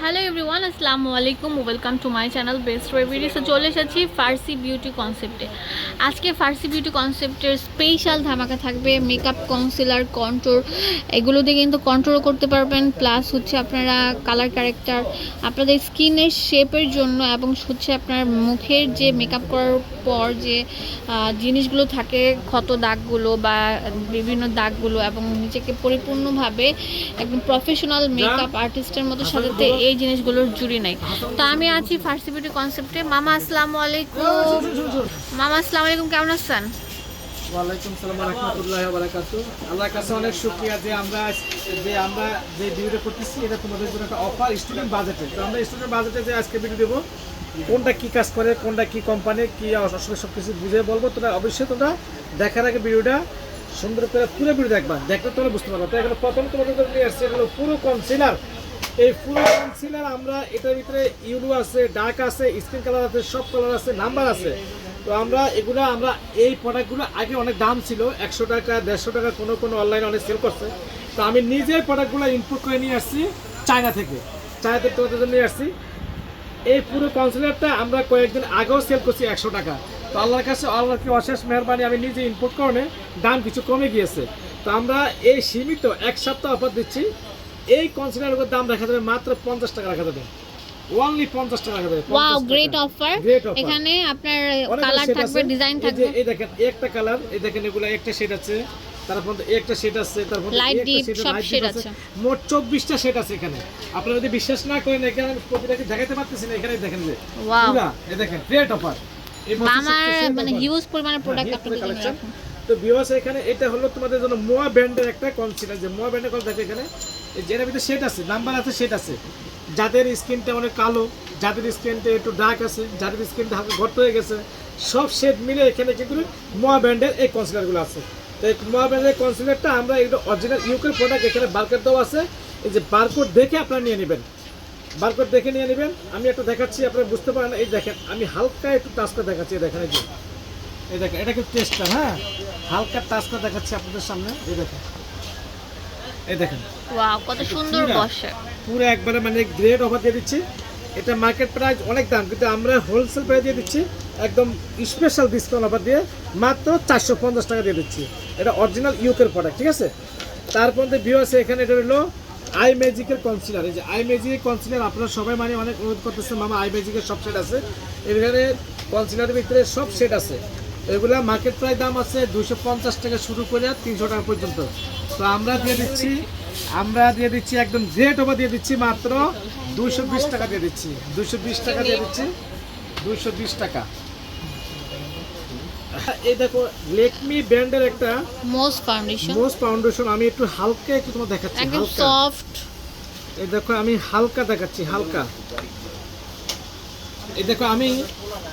Hello everyone আসসালামু আলাইকুম। Welcome to my channel best রেভিডি so চলে এসেছি ফার্সি বিউটি কনসেপ্টে আজকে ফার্সি বিউটি কনসেপ্টের স্পেশাল ধামাকা থাকবে মেকআপ কনসিলার কন্ট্রোর এগুলো দিয়ে কিন্তু কন্ট্রোল করতে পারবেন। প্লাস হচ্ছে আপনারা কালার ক্যারেক্টার আপনাদের স্কিনের শেপের জন্য এবং হচ্ছে আপনার মুখের যে মেকআপ করার পর যে জিনিসগুলো থাকে ক্ষত দাগগুলো বা বিভিন্ন দাগগুলো এবং নিজেকে পরিপূর্ণভাবে একদম প্রফেশনাল মেকআপ আর্টিস্টের মতো সাজাতে এই জিনিসগুলোর জুড়ি নাই। তো আমি আছি ফার্সি বিউটি কনসেপ্টে মামা, আসসালামু আলাইকুম। মামা, আসসালামু আলাইকুম, কেমন আছেন? ওয়ালাইকুম সালাম রহমতুল্লাহ বারাকাতু আল্লাহর কাছে অনেক শুক্রিয়া যে আমরা যে আমরা যে ভিডিওটা করতেছি, এটা তোমাদের জন্য একটা অফার স্টুডেন্ট বাজেটে তো আমরা স্টুডেন্ট বাজেটে যে আজকে ভিডিও দেবো, কোনটা কি কাজ করে, কোনটা কি কোম্পানি কি আসলে সব কিছু বুঝে বলব। তোমরা অবশ্যই তোমরা দেখার আগে ভিডিওটা সুন্দর করে পুরো ভিডিও দেখবা। দেখলে তোমরা বুঝতে পারবে। তো এগুলো প্রথম তোমাদের নিয়ে আসছে, এগুলো পুরো কনসিলার এই পুরো কনসিলার আমরা এটার ভিতরে ইউলো আছে, ডার্ক আছে স্কিন কালার আছে, সব কালার আছে, নাম্বার আছে। তো আমরা এগুলো, আমরা এই প্রোডাক্টগুলো আগে অনেক দাম ছিল, একশো টাকা, দেড়শো টাকা, কোনো কোনো অনলাইনে অনেক সেল করছে। তো আমি নিজে প্রোডাক্টগুলো ইনপুট করে নিয়ে আসছি চায়না থেকে। চায়না থেকে তোমাদের জন্য নিয়ে আসছি। এই পুরো কনসিলারটা আমরা কয়েকদিন আগেও সেল করছি একশো টাকা। তো আল্লাহর কাছে আল্লাহর কি অশেষ মেহরবানি, আমি নিজে ইনপুট কারণে দাম কিছু কমে গিয়েছে। তো আমরা এই সীমিত এক সপ্তাহ অফার দিচ্ছি। এই কনসিলারের দাম রাখা যাবে মাত্র পঞ্চাশ টাকা রাখা যাবে। ওনলি পঞ্চাশ টাকা রাখা যাবে ওয়াও গ্রেট অফার এখানে আপনার কালার থাকবে ডিজাইন থাকবে। এই দেখেন একটা কালার এই দেখেন এগুলো একটা শেড আছে তারপর একটা শেড আছে তারপর Light deep, সব আছে। মোট শেড আছে এখানে। আপনারা যদি বিশ্বাস না করেন এখানে প্রতিটাকে দেখাতে এখানে দেখেন যে ওয়াও এই দেখেন গ্রেট অফার মানে হিউজ পরিমাণে প্রোডাক্ট আপনাদের জন্য তো ভিউয়ার্স এখানে এটা হলো তোমাদের জন্য মোয়া ব্র্যান্ডের একটা কনসিলার যে মোয়া ব্র্যান্ডের কল দেখো এখানে। যেটার ভিতরে শেড আছে নাম্বার আছে শেড আছে। যাদের স্কিনটা অনেক কালো, যাদের স্কিনটা একটু ডার্ক আছে, যাদের স্কিনটা হালকা ঘট হয়ে গেছে, সব শেড মিলে এখানে কিন্তু মোয়া ব্র্যান্ডের এই কনসিলারগুলো আছে। তো এই মোয়া ব্র্যান্ডের কনসিলারটা আমরা এটা অরিজিনাল ইউকের প্রোডাক্ট এখানে বার্কোড দেওয়া আছে। এই যে বারকোড দেখে আপনারা নিয়ে নেবেন। বারকোড দেখে নিয়ে নেবেন। আমি একটা দেখাচ্ছি, আপনারা বুঝতে পারেন এই দেখেন, আমি হালকা একটু টাচ করে দেখাচ্ছি দেখেন এই যে। এই দেখেন, এটা কিন্তু টেস্টটা হ্যাঁ? হালকা টাচ করে দেখাচ্ছি আপনাদের সামনে। এই দেখেন। এই দেখেন। ওয়াও কত সুন্দর বসে পুরো একবারে মানে গ্রেড অফার দিয়ে দিচ্ছি। এটা মার্কেট প্রাইস অনেক দাম কিন্তু আমরা হোলসেল প্রাইস দিয়ে দিচ্ছি। একদম স্পেশাল ডিসকাউন্ট অফার দিয়ে মাত্র চারশো পঞ্চাশ টাকা দিয়ে দিচ্ছি। এটা অরিজিনাল ইউকের প্রোডাক্ট ঠিক আছে? তারপর ভিউ আছে এখানে এটা হলো আই ম্যাজিকের কনসিলার এই যে আই ম্যাজিকের কনসিলার আপনারা সবাই মানে অনেক অনুরোধ করতেছেন মামা আই ম্যাজিকের সব সেট আছে। এখানে কনসিলারের ভিতরে সব সেট আছে। এগুলা মার্কেট প্রাইস দাম আছে দুশো পঞ্চাশ টাকা শুরু করে তিনশো টাকা পর্যন্ত। তো আমরা দিয়ে দিচ্ছি আমরা দিয়ে দিচ্ছি একদম গ্রেট ওভার দিয়ে দিচ্ছি মাত্র দুশো বিশ টাকা দিয়ে দিচ্ছি। দুইশো বিশ টাকা দিয়ে দিচ্ছি দুইশো বিশ টাকা। এই দেখো লেকমি ব্র্যান্ডের একটা মোস্ট ফাউন্ডেশন। আমি একটু হালকা একটু তোমার দেখাচ্ছি একদম হালকা। সফট এই দেখো আমি হালকা দেখাচ্ছি হালকা। এই দেখো আমি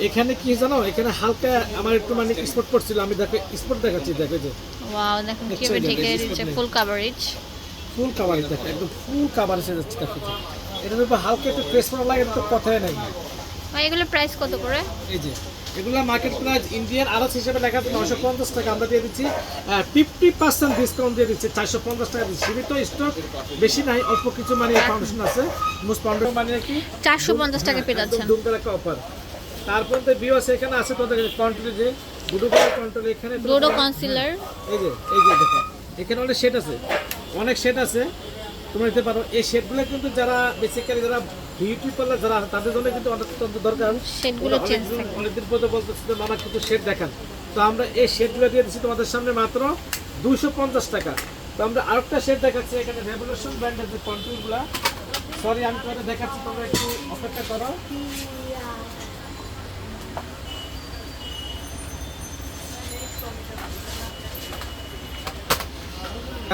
এখানে কি জানো এখানে হালকা আমার একটু মানে স্পট পড়ছিল আমি দেখো স্পট দেখাচ্ছি দেখো যে। ওয়াও দেখুন কীভাবে ঢেকে দিচ্ছে ফুল কাভারেজ ফুল কাভারেজ দেখো একদম ফুল কাভারেজ যাচ্ছে দেখো যে। এটার হালকা একটু প্রেস করা লাগে তো কথাই নাই। ভাই এগুলো প্রাইস কত করে? এই যে এগুলা মার্কেট প্রাইস ইন্ডিয়ান আড়াস হিসেবে লেখা আছে নশো পঞ্চাশ টাকা। আমরা দিয়ে দিচ্ছি ফিফটি পার্সেন্ট ডিসকাউন্ট দিয়ে দিচ্ছি চারশো পঞ্চাশ টাকা দিচ্ছি সীমিত স্টক বেশি নাই অল্প কিছু মানে ফাউন্ডেশন আছে। মোস্ট ফাউন্ডেশন মানে কি? চারশো পঞ্চাশ টাকা পেয়ে যাচ্ছেন। দুমদার একটা অফার তারপর তো ভিউ আছে এখানে আছে তোদের কন্ট্রোল যে করে কন্ট্রোল এখানে ডোডো কনসিলার এই যে এই যে দেখো এখানে অনেক শেড আছে। অনেক শেড আছে। তোমরা নিতে পারো এই শেডগুলো কিন্তু যারা বেসিক্যালি যারা বিউটি পার্লার যারা আছে তাদের জন্য কিন্তু অনেক দরকার শেডগুলো চেঞ্জ অনেকদিন- পর্যন্ত বলতেছে যে মামা কিন্তু শেড দেখান। তো আমরা এই শেডগুলো দিয়ে দিচ্ছি তোমাদের সামনে মাত্র দুশো পঞ্চাশ টাকা। তো আমরা আরেকটা শেড দেখাচ্ছি এখানে রেভলিউশন ব্র্যান্ডের যে কন্ট্রোলগুলো সরি আমি তোমাদের দেখাচ্ছি তোমরা একটু অপেক্ষা করো।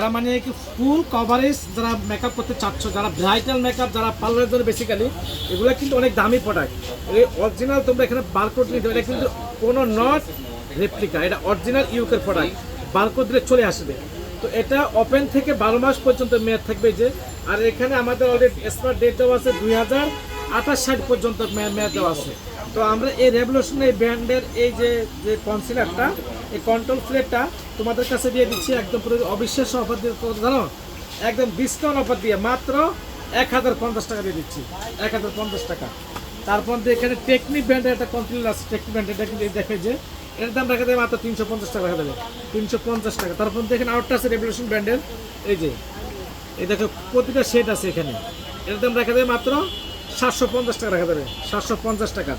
যারা মানে কি ফুল কভারেজ যারা মেকআপ করতে চাচ্ছ, যারা ব্রাইটাল মেকআপ যারা পার্লারের জন্য বেসিক্যালি এগুলো কিন্তু অনেক দামি প্রোডাক্ট এই অরিজিনাল তোমরা এখানে বারকোড নিতে এটা কিন্তু কোনো নট রেপ্লিকা এটা অরিজিনাল ইউকের প্রোডাক্ট বারকোড দিলে চলে আসবে। তো এটা ওপেন থেকে বারো মাস পর্যন্ত মেয়াদ থাকবে যে, আর এখানে আমাদের অলরেডি এক্সপায়ার ডেট দেওয়া আছে দুই হাজার আঠাশ ষাট পর্যন্ত মেয়াদ দেওয়া আছে। তো আমরা এই রেভলিউশন এই ব্র্যান্ডের এই যে যে কনসিলারটা এই কন্ট্রোল ফ্লেটটা তোমাদের কাছে দিয়ে দিচ্ছি একদম পুরো অবিশ্বাস্য অফার দিয়ে জানো, একদম ডিসকাউন্ট অফার দিয়ে মাত্র এক হাজার পঞ্চাশ টাকা দিয়ে দিচ্ছি, এক হাজার পঞ্চাশ টাকা। তারপর দিয়ে এখানে টেকনিক ব্র্যান্ডের একটা কন্ট্রোলার আছে টেকনিক ব্র্যান্ড এটা কিন্তু দেখে যে এর দাম রাখা যাবে মাত্র তিনশো পঞ্চাশ টাকা রাখা দেবে, তিনশো পঞ্চাশ টাকা। তারপর দেখেন আউটটা আছে রেভলিউশন ব্র্যান্ডের, এই যে, এই দেখো, প্রতিটা সেট আছে এখানে। এর দাম রাখা যাবে মাত্র সাতশো পঞ্চাশ টাকা রাখা দেবে, সাতশো পঞ্চাশ টাকা।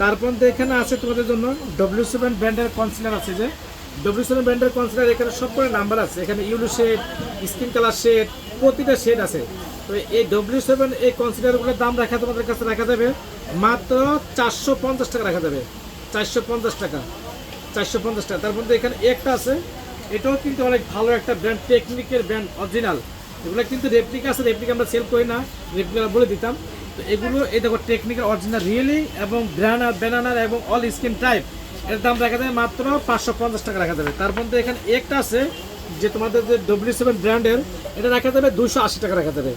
তারপর দিয়ে এখানে আছে তোমাদের জন্য ডব্লিউ সেভেন ব্র্যান্ডের কনসিলার আছে যে ডব্লিউ সেভেন ব্র্যান্ডের কনসিলার এখানে সব করে নাম্বার আছে। এখানে ইউলু শেড স্কিন কালার শেড প্রতিটা শেড আছে। তো এই ডব্লিউ সেভেন এই কনসিলারগুলোর দাম রাখা তোমাদের কাছে রাখা যাবে মাত্র চারশো পঞ্চাশ টাকা রাখা যাবে। চারশো পঞ্চাশ টাকা। চারশো পঞ্চাশ টাকা। তার মধ্যে এখানে একটা আছে। এটাও কিন্তু অনেক ভালো একটা ব্র্যান্ড টেকনিকের ব্র্যান্ড অরিজিনাল এগুলো কিন্তু রেপ্লিকা আছে রেপ্লিকা আমরা সেল করি না। রেপ্লিকা বলে দিতাম। তো এগুলো, এই দেখো টেকনিকের অরিজিনাল রিয়েলি এবং ব্রানার ব্যানানার এবং অল স্কিন টাইপ এর দাম রাখা যাবে মাত্র পাঁচশো পঞ্চাশ টাকা রাখা যাবে। তার মধ্যে এখানে একটা আছে যে তোমাদের যে ডব্লিউ সেভেন ব্র্যান্ডের, এটা রাখা যাবে দুশো আশি টাকা রাখা যাবে।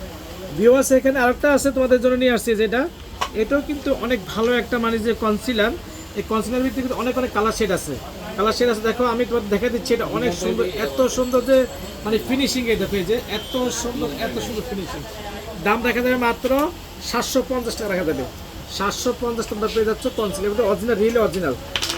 ভিওয়াস এখানে আরেকটা আছে তোমাদের জন্য নিয়ে আসছি যেটা। এটাও কিন্তু অনেক ভালো একটা মানে যে কনসিলার এই কনসিলার ভিতরে কিন্তু অনেক অনেক কালার শেড আছে। কালার শেড আছে, দেখো, আমি তোমাদের দেখা দিচ্ছি, এটা অনেক সুন্দর, এত সুন্দর যে মানে ফিনিশিং এই দেখো যে, এত সুন্দর এত সুন্দর ফিনিশিং দাম দেখা যাবে মাত্র সাতশো পঞ্চাশ টাকা রাখা যাবে। সাতশো পঞ্চাশ টাকা পেয়ে যাচ্ছ কনসিলার এটা অরিজিনাল রিয়েলি অরিজিনাল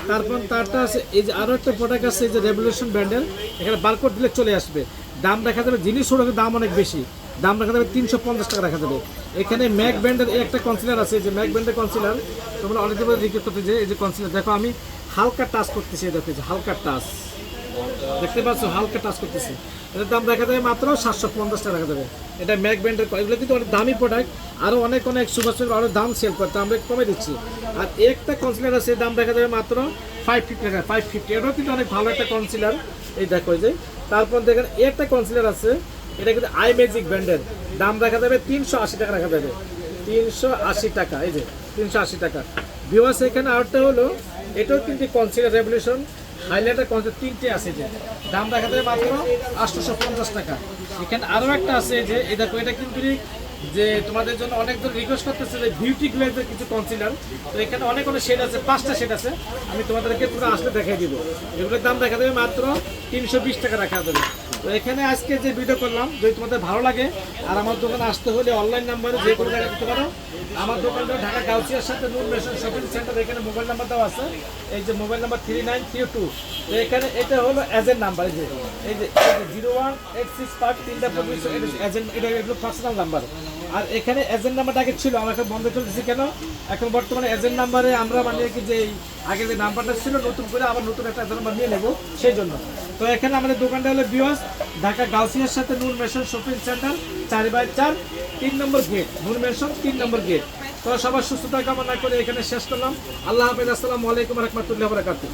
তারপর তারটা আছে, এই যে আরও একটা প্রোডাক্ট আছে যে রেভলিউশন ব্যান্ডেল এখানে বারকোড দিলে চলে আসবে। দাম দেখা যাবে জিনিস ওটাকে দাম অনেক বেশি। দাম রাখা যাবে তিনশো পঞ্চাশ টাকা দেখা যাবে। এখানে ম্যাক ব্যান্ডের একটা কনসিলার আছে যে ম্যাক ব্যান্ডের কনসিলার তোমরা অনেক দিন রিকোয়েস্ট করতে যে, এই যে কনসিলার দেখো আমি হালকা টাচ করতেছি দেখো যে হালকা টাচ দেখতে পাচ্ছ, হালকা টাচ করতেছি। এটার দাম দেখা যাবে মাত্র সাতশো পঞ্চাশ টাকা যাবে। এটা ম্যাক ব্র্যান্ডের এগুলো কিন্তু অনেক দামি প্রোডাক্ট আরও অনেক অনেক সুপার আরও দাম সেল করতে আমরা কমে দিচ্ছি। আর একটা কনসিলার আছে দাম দেখা যাবে মাত্র ফাইভ ফিফটি টাকা ফাইভ ফিফটি এটাও কিন্তু অনেক ভালো একটা কনসিলার এই দেখো যে। তারপর দেখেন, একটা কনসিলার আছে, এটা কিন্তু আই ম্যাজিক ব্র্যান্ডের দাম দেখা যাবে তিনশো আশি টাকা রাখা যাবে। তিনশো আশি টাকা, এই যে, তিনশো আশি টাকা। ভিওয়ার্স এখানে আরেকটা হলো, এটাও কিন্তু কনসিলার রেভলিউশন হাইলাইটার কনসিলার তিনটে আছে যে, দাম যাবে মাত্র আটশোশো পঞ্চাশ টাকা। এখানে আরও একটা আছে যে দেখো, এটা কিন্তু যে তোমাদের জন্য অনেকজন রিকোয়েস্ট করতেছে যে বিউটি গ্লেজের কিছু কনসিলার তো এখানে অনেক অনেক শেড আছে, পাঁচটা শেড আছে। আমি তোমাদেরকে পুরো আসলে দেখাই দিব। এগুলোর দাম দেখা যাবে মাত্র তিনশো বিশ টাকা রাখা যাবে। তো এখানে আজকে যে ভিডিও করলাম, যদি তোমাদের ভালো লাগে, আর আমার দোকানে আসতে হলে অনলাইন নাম্বারে যে কোনো জায়গায় দিতে পারো। আমার দোকানটা ঢাকা গাউসিয়ার সাথে নূর মেশন শপিং সেন্টার, এখানে মোবাইল নাম্বার দেওয়া আছে। এই যে mobile number three nine three two তো এখানে এটা হলো এজেন্ট নাম্বার এই যে এই যে zero one eight six five তিনটা এজেন্ট এটা এগুলো পার্সোনাল নাম্বার আর এখানে এজেন্ট নাম্বারটা আগে ছিল, আমার এখন বন্ধ করে কেন? এখন বর্তমানে এজেন্ট নাম্বারে আমরা মানে কি যে আগে যে নাম্বারটা ছিল, নতুন করে আবার নতুন একটা এজেন্ট নাম্বার নিয়ে নেব, সেই জন্য। তো এখানে আমাদের দোকানটা হলো বিওয়াস ঢাকা গাউসিয়ার সাথে নুন মেশন শপিং সেন্টার, চার বাই চার, তিন নম্বর গেট নুন মেশন, তিন নম্বর গেট তো সবার সুস্থতা কামনা করে এখানে শেষ করলাম। আল্লাহ হাফেজ, আসসালামু আলাইকুম রহমতুল্লাহ বরাকাতুহ।